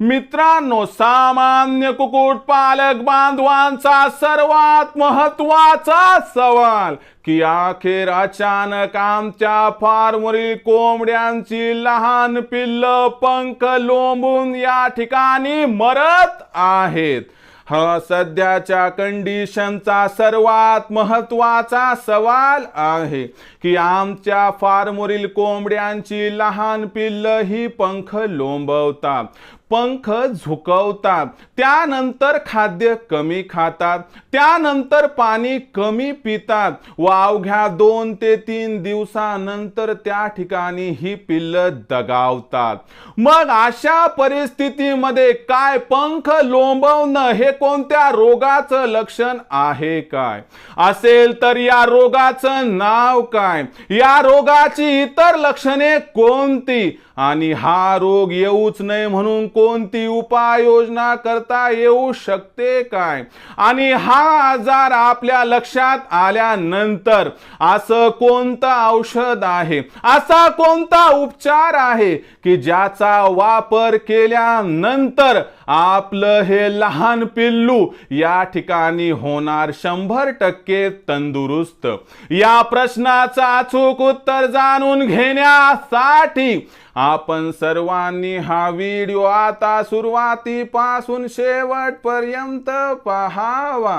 मित्रांनो सामान्य कुक्कुटपालक बांधवांचा सर्वात महत्त्वाचा सवाल की अखेर अचानक आमच्या फार्मवरील कोंबड्यांची लहान पिल्ल पंख लोंबून या ठिकाणी मरत आहेत. हा सध्याच्या कंडिशनचा सर्वात महत्त्वाचा सवाल आहे की आमच्या फार्मवरील कोंबड्यांची लहान पिल्ल ही पंख लोंबवतात. पंख झुकवतात. त्यानंतर खाद्य कमी खातात. त्यानंतर पाणी कमी पितात. व अवघ्या दोन ते तीन दिवसानंतर त्या ठिकाणी ही पिल्ल दगावतात. मग अशा परिस्थितीमध्ये काय पंख लोंबवणं हे कोणत्या रोगाचं लक्षण आहे काय? असेल तर या रोगाचं नाव काय? या रोगाची इतर लक्षणे कोणती? आणि हा रोग येऊच नये म्हणून कोणती उपाययोजना करता येऊ शकते काय? आणि हा आजार आपल्या लक्षात आल्यानंतर असं कोणतं औषध आहे? असा कोणता उपचार आहे की ज्याचा वापर केल्यानंतर आपलं हे लहान पिल्लू या ठिकाणी होणार शंभर टक्के तंदुरुस्त? या प्रश्नाचं अचूक उत्तर जाणून घेण्यासाठी आपण सर्वांनी हा व्हिडिओ आता सुरुवातीपासून शेवटपर्यंत पहावा.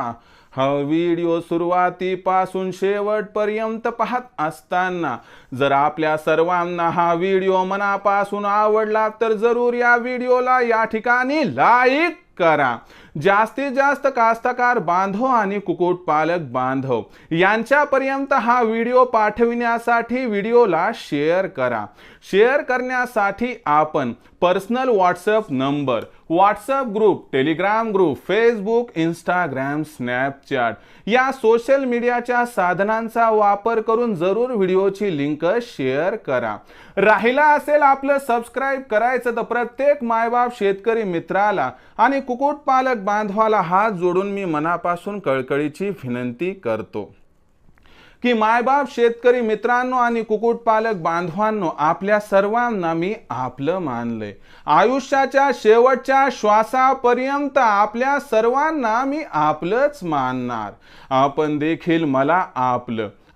हा व्हिडिओ सुरुवातीपासून शेवटपर्यंत पाहत असताना जर आपल्या सर्वांना हा व्हिडिओ मनापासून आवडला तर जरूर या व्हिडिओला या ठिकाणी लाईक करा. जास्तीत जास्त कास्तकार बांधव आणि कुक्कुटपालक बांधव. यांच्यापर्यंत हा व्हिडिओ पाठविण्यासाठी व्हिडिओला शेअर करा. शेअर करण्यासाठी आपण personal WhatsApp number WhatsApp group Telegram group Facebook Instagram Snapchat या सोशल मीडियाच्या साधनांचा वापर करून जरूर व्हिडिओची लिंक शेअर करा. राहिला असेल आपलं सबस्क्राईब करायचं तर प्रत्येक मायबाप शेतकरी मित्राला आणि कुक्कुटपालक बांधवाला हात जोडून मी मनापासून कळकळीची विनंती करतो. की मायबाप शेतकरी मित्रांनो आणि कुक्कुटपालक बांधवांनो आपल्या सर्वांना मी आपलं मानलंय. आयुष्याच्या शेवटच्या श्वासापर्यंत आपल्या सर्वांना मी आपलंच मानणार. आपण देखील मला आपलं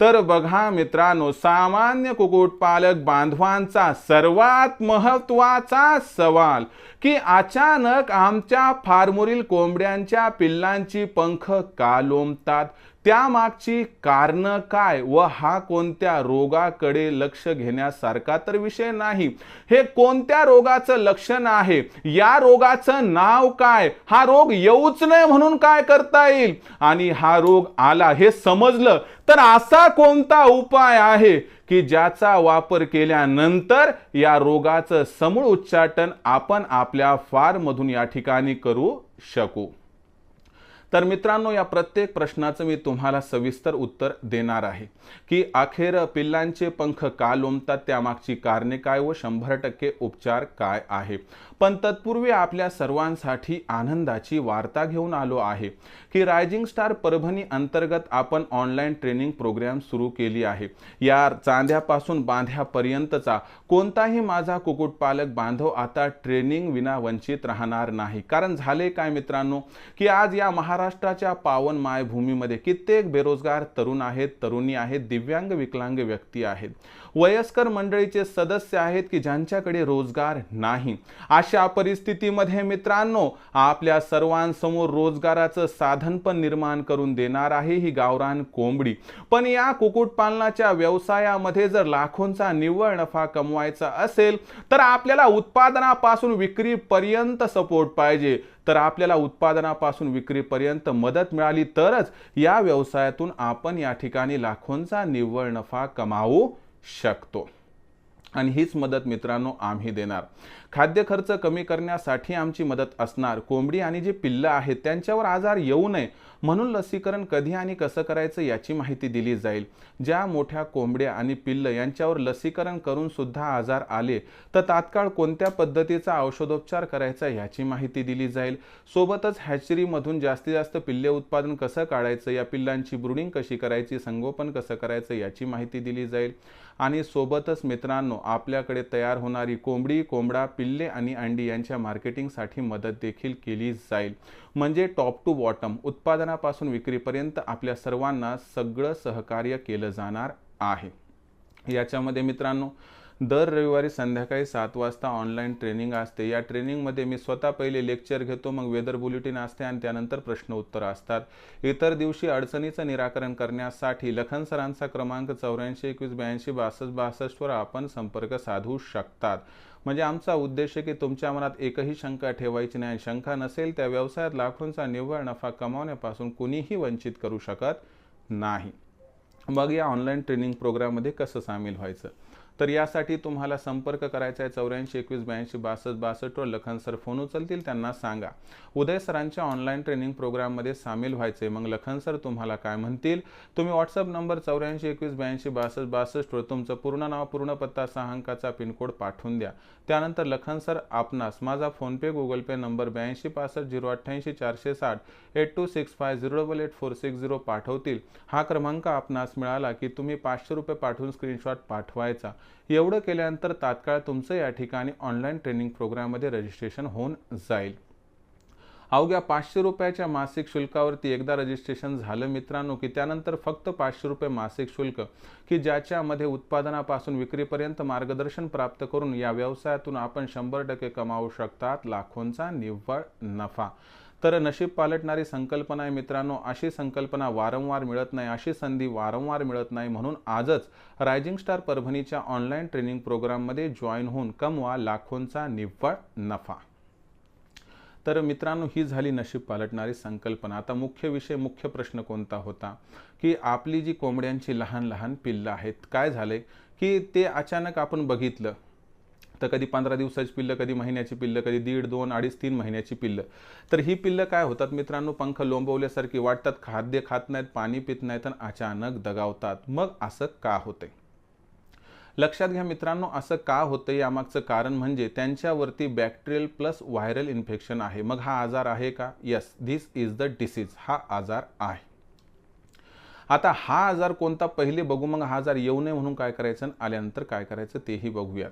तर बघा मित्रांनो सामान्य कुक्कुटपालक बांधवांचा सर्वात महत्त्वाचा सवाल की अचानक आमच्या फार्मवरील कोंबड्यांच्या पिल्लांची पंख का लोंबतात? त्यामागची कारणं काय व हा कोणत्या रोगाकडे लक्ष घेण्यासारखा तर विषय नाही. हे कोणत्या रोगाचं लक्षण आहे? या रोगाचं नाव काय? हा रोग येऊच नये म्हणून काय करता येईल? आणि हा रोग आला हे समजलं तर असा कोणता उपाय आहे की ज्याचा वापर केल्यानंतर या रोगाचं समूळ उच्चाटन आपण आपल्या फार्ममधून या ठिकाणी करू शकू? तर मित्रांनो या प्रत्येक प्रश्नाचं मी तुम्हाला सविस्तर उत्तर देणार आहे की अखेर पिल्लांचे पंख का लोंबतात त्यामागची कारणे काय व शंभर टक्के उपचार काय आहे? पण तत्पूर्वी आपल्या सर्वांसाठी आनंदाची वार्ता घेऊन आलो आहे की रायझिंग स्टार परभणी अंतर्गत आपण ऑनलाईन ट्रेनिंग प्रोग्राम सुरू केली आहे. या चांद्यापासून बांध्यापर्यंतचा कोणताही माझा कुक्कुटपालक बांधव आता ट्रेनिंग विना वंचित राहणार नाही. कारण झाले काय मित्रांनो? की आज या महाराष्ट्राच्या पावन मायभूमीमध्ये कित्येक बेरोजगार तरुण आहेत तरुणी आहेत दिव्यांग विकलांग व्यक्ती आहेत. वयस्कर मंडळीचे सदस्य आहेत की ज्यांच्याकडे रोजगार नाही. अशा परिस्थितीमध्ये मित्रांनो आपल्या सर्वांसमोर रोजगाराचं साधन पण निर्माण करून देणार आहे ही गावरान कोंबडी. पण या कुक्कुटपालनाच्या व्यवसायामध्ये जर लाखोंचा निव्वळ नफा कमवायचा असेल तर आपल्याला उत्पादनापासून विक्रीपर्यंत सपोर्ट पाहिजे. तर आपल्याला उत्पादनापासून विक्रीपर्यंत मदत मिळाली तरच या व्यवसायातून आपण या ठिकाणी लाखोंचा निव्वळ नफा कमावू शकतो. आणि हीच मदत मित्रांनो आम्ही देणार. खाद्य खर्च कमी करण्यासाठी आमची मदत असणार. कोंबडी आणि जी पिल्लं आहेत त्यांच्यावर आजार येऊ नये म्हणून लसीकरण कधी आणि कसं करायचं याची माहिती दिली जाईल. ज्या मोठ्या कोंबड्या आणि पिल्लं यांच्यावर लसीकरण करून सुद्धा आजार आले तर तात्काळ कोणत्या पद्धतीचा औषधोपचार करायचा याची माहिती दिली जाईल. सोबतच हॅचरीमधून जास्तीत जास्त पिल्ले उत्पादन कसं काढायचं या पिल्लांची ब्रुडिंग कशी करायची संगोपन कसं करायचं याची माहिती दिली जाईल. आणि सोबतच मित्रांनो आपल्याकडे तयार होणारी कोंबडी कोंबडा पिल्ले आणि अंडी यांच्या मार्केटिंगसाठी मदत देखील केली जाईल. म्हणजे टॉप टू बॉटम उत्पादनापासून विक्रीपर्यंत आपल्या सर्वांना सगळं सहकार्य केलं जाणार आहे. याच्यामध्ये मित्रांनो दर रविवारी संध्याकाळी सात वाजता ऑनलाईन ट्रेनिंग असते. या ट्रेनिंगमध्ये मी स्वतः पहिले लेक्चर घेतो मग वेदर बुलेटिन असते आणि त्यानंतर प्रश्न उत्तर असतात. इतर दिवशी अडचणीचं निराकरण करण्यासाठी लखन सरांचा क्रमांक चौऱ्याऐंशी एकवीस ब्याऐंशी बासष्ट बासष्टवर आपण संपर्क साधू शकतात. म्हणजे आमचा उद्देश आहे की तुमच्या मनात एकही शंका ठेवायची नाही. शंका नसेल त्या व्यवसायात लाखोंचा निव्वळ नफा कमावण्यापासून कुणीही वंचित करू शकत नाही. मग या ऑनलाईन ट्रेनिंग प्रोग्राममध्ये कसं सामील व्हायचं? तर यासाठी तुम्हाला संपर्क करायचा आहे चौऱ्याऐंशी एकवीस ब्याऐंशी बासष्ट बासष्टवर लखन सर फोन उचलतील त्यांना सांगा. उदय सरांच्या ऑनलाईन ट्रेनिंग प्रोग्राममध्ये सामील व्हायचे मग लखन सर तुम्हाला काय म्हणतील? तुम्ही व्हॉट्सअप नंबर चौऱ्याऐंशी एकवीस ब्याऐंशी बासष्ट बासष्टवर तुमचं पूर्ण नाव पूर्ण पत्ता सहा अंकाचा पिनकोड पाठवून द्या. त्यानंतर लखन सर आपणास माझा फोनपे गुगल पे नंबर ब्याऐंशी पासष्ट झिरो अठ्ठ्याऐंशी चारशे साठ eight two six five zero double eight four six zero पाठवतील. हा क्रमांक आपणास मिळाला की तुम्ही पाचशे रुपये पाठवून स्क्रीनशॉट पाठवायचा. एवढं केल्यानंतर तात्काळ तुमचं या ठिकाणी ऑनलाईन ट्रेनिंग प्रोग्राममध्ये रजिस्ट्रेशन होऊन जाईल. अवघ्या पाचशे रुपयाच्या मासिक शुल्कावरती एकदा रजिस्ट्रेशन झालं मित्रांनो की त्यानंतर फक्त पाचशे रुपये मासिक शुल्क की ज्याच्यामध्ये उत्पादनापासून विक्रीपर्यंत मार्गदर्शन प्राप्त करून या व्यवसायातून आपण शंभर टक्के कमावू शकतात लाखोंचा निव्वळ नफा. तर नशीब पालटणारी संकल्पना आहे मित्रांनो. अशी संकल्पना वारंवार मिळत नाही अशी संधी वारंवार मिळत नाही म्हणून आजच रायझिंग स्टार परभणीच्या ऑनलाईन ट्रेनिंग प्रोग्राममध्ये जॉईन होऊन कमवा लाखोंचा निव्वळ नफा. तर मित्रांनो ही झाली नशीब पालटणारी संकल्पना. आता मुख्य विषय मुख्य प्रश्न कोणता होता? की आपली जी कोंबड्यांची लहान लहान पिल्लं आहेत काय झालंय की ते अचानक आपण बघितलं तर कधी पंधरा दिवसाची पिल्लं कधी महिन्याची पिल्लं कधी दीड दोन अडीच तीन महिन्याची पिल्लं. तर ही पिल्लं काय होतात मित्रांनो? पंख लोंबवल्यासारखी वाटतात खाद्य खात नाहीत पाणी पित नाहीत आणि अचानक दगावतात. मग असं का होते लक्षात घ्या मित्रांनो असं का होतं यामागचं कारण म्हणजे त्यांच्यावरती बॅक्टेरियल प्लस व्हायरल इन्फेक्शन आहे. मग हा आजार आहे का? Yes this is the disease हा आजार आहे. आता हा आजार कोणता? पहिले बघू. मग हा आजार येऊ नये म्हणून काय करायचं? आल्यानंतर काय करायचं? तेही बघूया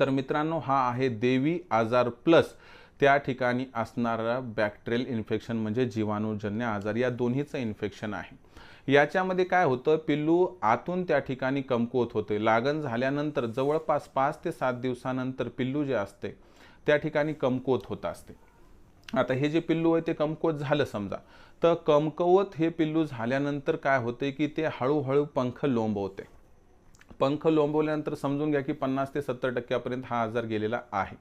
तर मित्रांनो हा आहे देवी आजार प्लस. त्या ठिकाणी असणारा बॅक्टेरियल इन्फेक्शन म्हणजे जीवाणूजन्य आजार या दोन्हीचं इन्फेक्शन आहे. याच्यामध्ये काय होतं पिल्लू आतून त्या ठिकाणी कमकुवत होते. लागण झाल्यानंतर जवळपास पाच ते सात दिवसानंतर पिल्लू जे असते त्या ठिकाणी कमकुवत होत असते. आता हे जे पिल्लू आहे ते कमकुवत झालं समजा. तर कमकवत हे पिल्लू झाल्यानंतर काय होते की ते हळूहळू पंख लोंबवते. पंख लोंबवल्यानंतर समजून घ्या की पन्नास ते सत्तर टक्क्यापर्यंत हा आजार गेलेला आहे.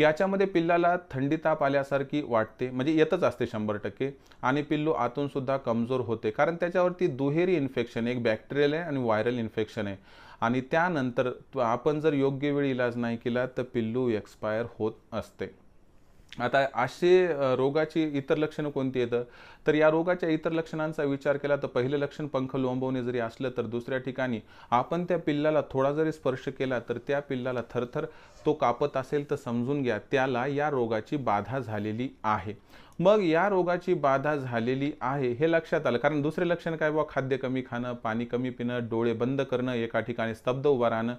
याच्यामध्ये पिल्लाला थंडी ताप आल्यासारखी वाटते म्हणजे येतच असते शंभर टक्के. आणि पिल्लू आतून सुद्धा कमजोर होते कारण त्याच्यावरती दुहेरी इन्फेक्शन एक बॅक्टेरियल आहे आणि व्हायरल इन्फेक्शन आहे. आणि त्यानंतर आपण जर योग्य वेळी इलाज नाही केला तर पिल्लू एक्सपायर होत असते. आता असे रोगाची इतर लक्षणं कोणती येतं तर या रोगाच्या इतर लक्षणांचा विचार केला तर पहिलं लक्षण पंख लोंबवणे जरी असलं तर दुसऱ्या ठिकाणी आपण त्या पिल्लाला थोडा जरी स्पर्श केला तर त्या पिल्लाला थरथर तो कापत असेल तर समजून घ्या त्याला या रोगाची बाधा झालेली आहे. मग या रोगाची बाधा झालेली आहे हे लक्षात आलं. कारण दुसरे लक्षण काय बा खाद्य कमी खाणं पाणी कमी पिणं डोळे बंद करणं एका ठिकाणी स्तब्ध उभं राहणं.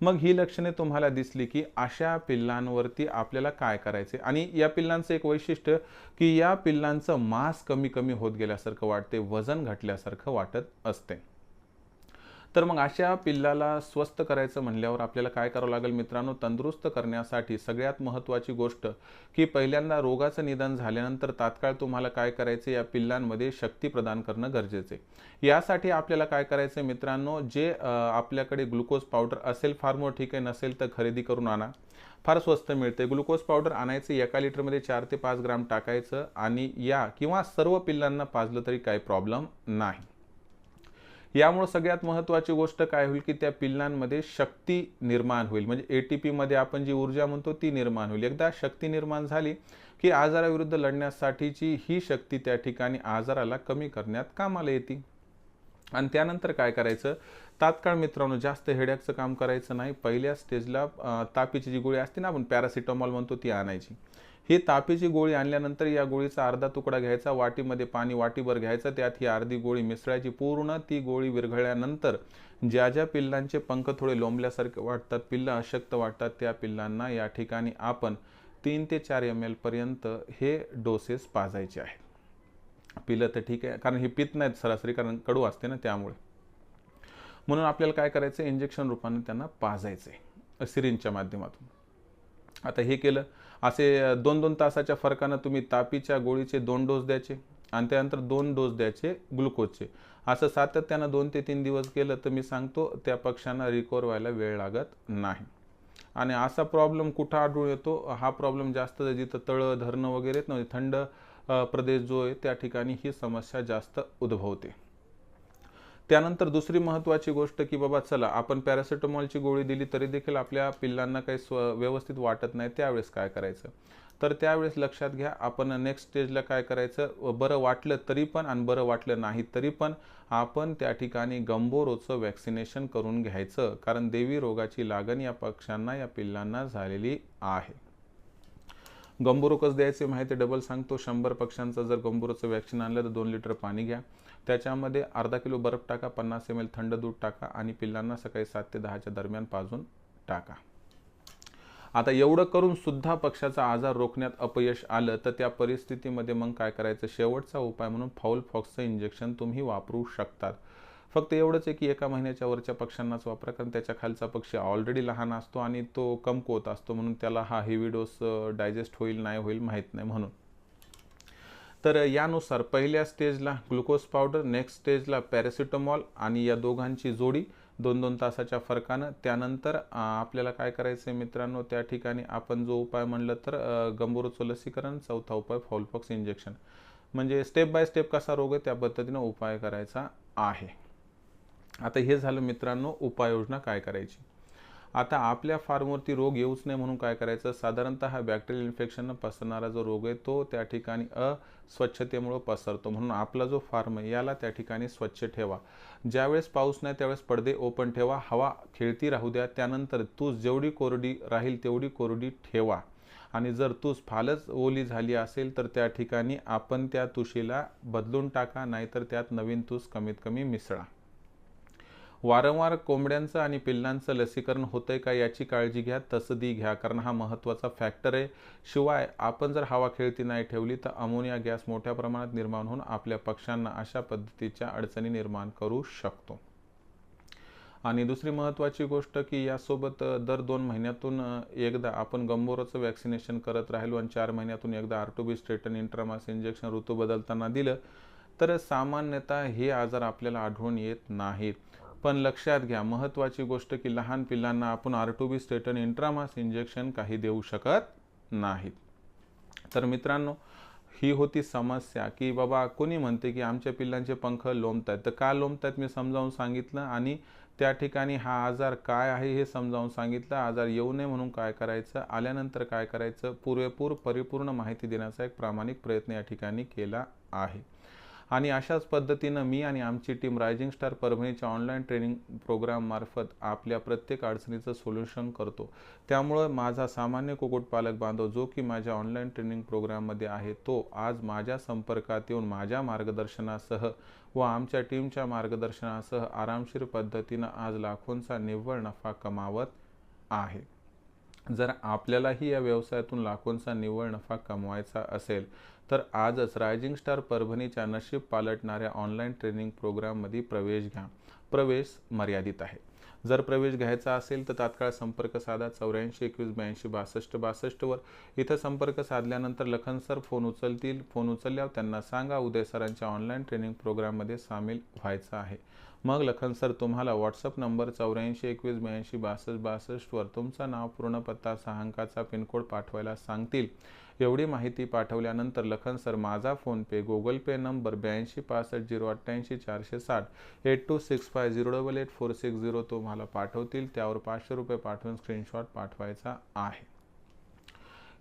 मग ही लक्षणे तुम्हाला दिसली की अशा पिल्लांवरती आपल्याला काय करायचे आणि या पिल्लांचं एक वैशिष्ट्य की या पिल्लांचं मास कमी कमी होत गेल्यासारखं वाटते वजन घटल्यासारखं वाटत असते तर मग अशा पिल्लाला स्वस्थ करायचं म्हणल्यावर आपल्याला काय करावं लागेल मित्रांनो? तंदुरुस्त करण्यासाठी सगळ्यात महत्त्वाची गोष्ट की पहिल्यांदा रोगाचं निदान झाल्यानंतर तात्काळ तुम्हाला काय करायचं? या पिल्लांमध्ये शक्ती प्रदान करणं गरजेचं आहे. यासाठी आपल्याला काय करायचं मित्रांनो? जे आपल्याकडे ग्लुकोज पावडर असेल फार मोठं ठीक आहे नसेल तर खरेदी करून आणा. फार स्वस्त मिळते ग्लुकोज पावडर आणायचं एका लिटरमध्ये चार ते पाच ग्राम टाकायचं आणि या किंवा सर्व पिल्लांना पाजलं तरी काही प्रॉब्लेम नाही. यामुळे सगळ्यात महत्त्वाची गोष्ट काय होईल की त्या पिल्लांमध्ये शक्ती निर्माण होईल. म्हणजे ए टी पीमध्ये आपण जी ऊर्जा म्हणतो ती निर्माण होईल. एकदा शक्ती निर्माण झाली की आजाराविरुद्ध लढण्यासाठीची ही शक्ती त्या ठिकाणी आजाराला कमी करण्यात कामाला येते. आणि त्यानंतर काय करायचं? तात्काळ मित्रांनो जास्त हेडॅकचं काम करायचं नाही. पहिल्या स्टेजला तापीची जी गोळी असते ना आपण पॅरासिटामॉल म्हणतो ती आणायची. ही तापीची गोळी आणल्यानंतर या गोळीचा अर्धा तुकडा घ्यायचा वाटीमध्ये पाणी वाटीभर घ्यायचं त्यात ही अर्धी गोळी मिसळायची. पूर्ण ती गोळी विरघळल्यानंतर ज्या ज्या पिल्लांचे पंख थोडे लोंबल्यासारखे वाटतात पिल्लं अशक्त वाटतात त्या पिल्लांना या ठिकाणी आपण तीन ते चार एम एलपर्यंत हे डोसेस पाजायचे आहेत. पिलं तर ठीक आहे कारण हे पित नाहीत सरासरी कारण कडू असते ना त्यामुळे. म्हणून आपल्याला काय करायचं इंजेक्शन रूपाने त्यांना पाजायचं आहे सिरिंजच्या माध्यमातून. आता हे केलं असे दोन दोन तासाच्या फरकानं तुम्ही तापीच्या गोळीचे दोन डोस द्यायचे आणि त्यानंतर दोन डोस द्यायचे ग्लुकोजचे. असं सातत्यानं दोन ते तीन दिवस केलं तर मी सांगतो त्या पक्षांना रिकवर व्हायला वेळ लागत नाही. आणि असा प्रॉब्लेम कुठं आढळून येतो? हा प्रॉब्लेम जास्त जिथं तळं धरणं वगैरे आहेत ना म्हणजे थंड प्रदेश जो आहे त्या ठिकाणी ही समस्या जास्त उद्भवते. त्यानंतर दुसरी महत्त्वाची गोष्ट की बाबा चला आपण पॅरासिटामॉलची गोळी दिली तरी देखील आपल्या पिल्लांना काही स्व व्यवस्थित वाटत नाही त्यावेळेस काय करायचं? तर त्यावेळेस लक्षात घ्या आपण नेक्स्ट स्टेजला काय करायचं? बरं वाटलं तरी पण आणि बरं वाटलं नाही तरी पण आपण त्या ठिकाणी गंभोरोचं वॅक्सिनेशन करून घ्यायचं. कारण देवी रोगाची लागण या पक्ष्यांना या पिल्लांना झालेली आहे. गंभोरो कसं द्यायचे माहिती डबल सांगतो. शंभर पक्ष्यांचं जर गंबुरोचं वॅक्सिन आणलं तर दोन लिटर पाणी घ्या. त्याच्यामध्ये अर्धा किलो बर्फ टाका पन्नास एम एल थंड दूध टाका आणि पिल्लांना सकाळी सात ते दहाच्या दरम्यान पाजून टाका. आता एवढं करून सुद्धा पक्षाचा आजार रोखण्यात अपयश आलं तर त्या परिस्थितीमध्ये मग काय करायचं? शेवटचा उपाय म्हणून फाऊल फॉक्सचं इंजेक्शन तुम्ही वापरू शकतात. फक्त एवढंच आहे की एका महिन्याच्या वरच्या पक्ष्यांनाच वापरा कारण त्याच्या खालचा पक्षी ऑलरेडी लहान असतो आणि तो कमकुवत असतो म्हणून त्याला हा हेवी डोस डायजेस्ट होईल नाही होईल माहीत नाही म्हणून. तर यानुसार पहिल्या स्टेजला ग्लुकोज पावडर नेक्स्ट स्टेजला पॅरासिटोमॉल आणि या दोघांची जोडी दोन दोन तासाच्या फरकानं. त्यानंतर आपल्याला काय करायचं आहे मित्रांनो त्या ठिकाणी आपण जो उपाय म्हणलं तर गंभीरचं लसीकरण चौथा उपाय फॉलफॉक्स इंजेक्शन म्हणजे स्टेप बाय स्टेप कसा रोग आहे त्या पद्धतीनं उपाय करायचा आहे. आता हे झालं मित्रांनो उपाययोजना काय करायची? आता आपल्या फार्मवरती रोग येऊच नाही म्हणून काय करायचं? साधारणतः हा बॅक्टेरियल इन्फेक्शन पसरणारा जो रोग आहे तो त्या ठिकाणी अस्वच्छतेमुळं पसरतो. म्हणून आपला जो फार्म आहे याला त्या ठिकाणी स्वच्छ ठेवा. ज्यावेळेस पाऊस नाही त्यावेळेस पडदे ओपन ठेवा. हवा खेळती राहू द्या. त्यानंतर तूस जेवढी कोरडी राहील तेवढी कोरडी ठेवा. आणि जर तूस फालच ओली झाली असेल तर त्या ठिकाणी आपण त्या तुशीला बदलून टाका. नाहीतर त्यात नवीन तूस कमीत कमी मिसळा. वारंवार कोंबड्यांचं आणि पिल्लांचं लसीकरण होतंय का याची काळजी घ्या तसदी घ्या कारण हा महत्त्वाचा फॅक्टर आहे. शिवाय आपण जर हवा खेळती नाही ठेवली तर अमोनिया गॅस मोठ्या प्रमाणात निर्माण होऊन आपल्या पक्ष्यांना अशा पद्धतीच्या अडचणी निर्माण करू शकतो. आणि दुसरी महत्त्वाची गोष्ट की यासोबत दर दोन महिन्यातून एकदा आपण गंभोराचं वॅक्सिनेशन करत राहिलो आणि चार महिन्यातून एकदा आरटोबी स्ट्रेटन इंट्रामास इंजेक्शन ऋतू बदलताना दिलं तर सामान्यतः हे आजार आपल्याला आढळून येत नाहीत. पण लक्षात घ्या महत्त्वाची गोष्ट की लहान पिल्लांना आपण आर टू बी स्टेटन इंट्रामास इंजेक्शन काही देऊ शकत नाहीत. तर मित्रांनो ही होती समस्या की बाबा कोणी म्हणते की आमच्या पिल्लांचे पंख लोंबत आहेत तर का लोंबत आहेत मी समजावून सांगितलं आणि त्या ठिकाणी हा आजार काय आहे हे समजावून सांगितलं. आजार येऊ नये म्हणून काय करायचं? आल्यानंतर काय करायचं? पुरेपूर परिपूर्ण माहिती देण्याचा एक प्रामाणिक प्रयत्न या ठिकाणी केला आहे. आणि अशाच पद्धतीनं मी आणि आमची टीम रायझिंग स्टार परभणीच्या ऑनलाईन ट्रेनिंग प्रोग्राममार्फत आपल्या प्रत्येक अडचणीचं सोल्युशन करतो. त्यामुळं माझा सामान्य कुक्कुटपालक बांधव जो की माझ्या ऑनलाईन ट्रेनिंग प्रोग्राममध्ये आहे तो आज माझ्या संपर्कात येऊन माझ्या मार्गदर्शनासह व आमच्या टीमच्या मार्गदर्शनासह आरामशीर पद्धतीनं आज लाखोंचा निव्वळ नफा कमावत आहे. जर आपल्यालाही या व्यवसायातून लाखोंचा निव्वळ नफा कमवायचा असेल तर आजच रायझिंग स्टार परभणीच्या नशीब पालटणाऱ्या ऑनलाईन ट्रेनिंग प्रोग्राममध्ये प्रवेश घ्या. प्रवेश मर्यादित आहे. जर प्रवेश घ्यायचा असेल तर तात्काळ संपर्क साधा. चौऱ्याऐंशी एकवीस ब्याऐंशी बासष्ट बासष्टवर इथं संपर्क साधल्यानंतर लखन सर फोन उचलतील. फोन उचलल्यावर त्यांना सांगा उदय सरांच्या ऑनलाईन ट्रेनिंग प्रोग्राममध्ये सामील व्हायचं आहे. मग लखन सर तुम्हाला व्हॉट्सअप नंबर चौऱ्याऐंशी एकवीस ब्याऐंशी बासष्ट बासष्टवर तुमचं नाव पूर्ण पत्ता सहा अंकाचा पिनकोड पाठवायला सांगतील. एवढी माहिती पाठवल्यानंतर लखन सर माझा फोनपे गुगल पे नंबर ब्याऐंशी पासष्ट झिरो अठ्ठ्याऐंशी चारशे साठ eight two six five zero double eight four six zero तुम्हाला पाठवतील. त्यावर पाचशे रुपये पाठवून स्क्रीनशॉट पाठवायचा आहे.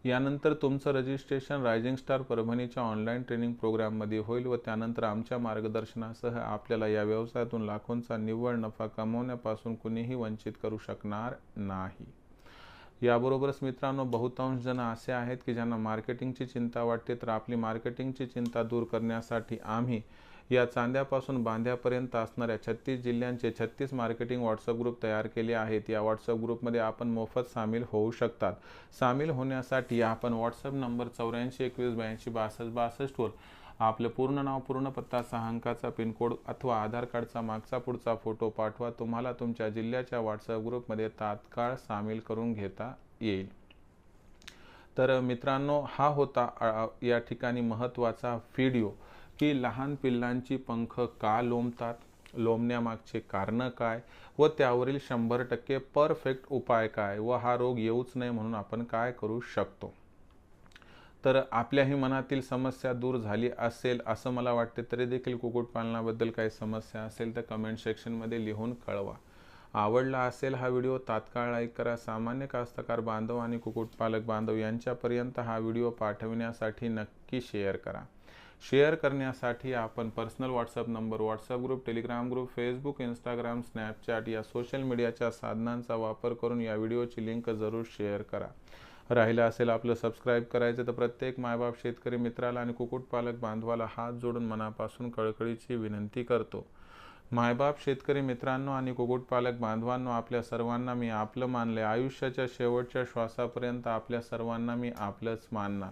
यानंतर तुमचं रजिस्ट्रेशन रायझिंग स्टार परभणीच्या ऑनलाईन ट्रेनिंग प्रोग्राममध्ये होईल व त्यानंतर आमच्या मार्गदर्शनासह आपल्याला या व्यवसायातून लाखोंचा निव्वळ नफा कमवण्यापासून कुणीही वंचित करू शकणार नाही. याबरोबरच मित्रांनो बहुतांश जण असे आहेत की ज्यांना मार्केटिंगची चिंता वाटते तर आपली मार्केटिंगची चिंता दूर करण्यासाठी आम्ही या चांद्यापासून बांध्यापर्यंत असणाऱ्या छत्तीस जिल्ह्यांचे छत्तीस मार्केटिंग व्हॉट्सअप ग्रुप तयार केले आहेत. या व्हॉट्सअप ग्रुपमध्ये आपण मोफत सामील होऊ शकतात. सामील होण्यासाठी आपण व्हॉट्सअप नंबर चौऱ्याऐंशी एकवीस ब्याऐंशी बासष्ट बासष्टवर आपलं पूर्ण नाव पूर्ण पत्ता सहा अंकाचा पिनकोड अथवा आधार कार्डचा मागचा पुढचा फोटो पाठवा. तुम्हाला तुमच्या जिल्ह्याच्या व्हॉट्सअप ग्रुपमध्ये तात्काळ सामील करून घेता येईल. तर मित्रांनो हा होता या ठिकाणी महत्त्वाचा व्हिडिओ. की लहान पिल्लांची पंख का लोंबतात लोंबण्यामागचे कारणं काय? व त्यावरील शंभर टक्के परफेक्ट उपाय काय? व हा रोग येऊच नये म्हणून आपण काय करू शकतो? तर आपल्याही मनातील समस्या दूर झाली असेल असं मला वाटते तरी देखील कुक्कुटपालनाबद्दल काही समस्या असेल तर कमेंट सेक्शनमध्ये लिहून कळवा. आवडला असेल हा व्हिडिओ तात्काळ लाईक करा. सामान्य कास्तकार बांधव आणि कुक्कुटपालक बांधव यांच्यापर्यंत हा व्हिडिओ पाठविण्यासाठी नक्की शेअर करा. शेअर करण्यासाठी आपण personal WhatsApp number WhatsApp group Telegram group Facebook Instagram Snapchat या सोशल मीडियाच्या साधनांचा वापर करून या व्हिडिओची लिंक जरूर शेअर करा. राहिलं असेल आपलं सबस्क्राईब करायचं तर प्रत्येक मायबाप शेतकरी मित्राला आणि कुक्कुटपालक बांधवाला हात जोडून मनापासून कळकळीची विनंती करतो. मायबाप शेतकरी मित्रांनो आणि कुक्कुटपालक बांधवांनो आपल्या सर्वांना मी आपलं मानले आयुष्याच्या शेवटच्या श्वासापर्यंत आपल्या सर्वांना मी आपलंच मानणार.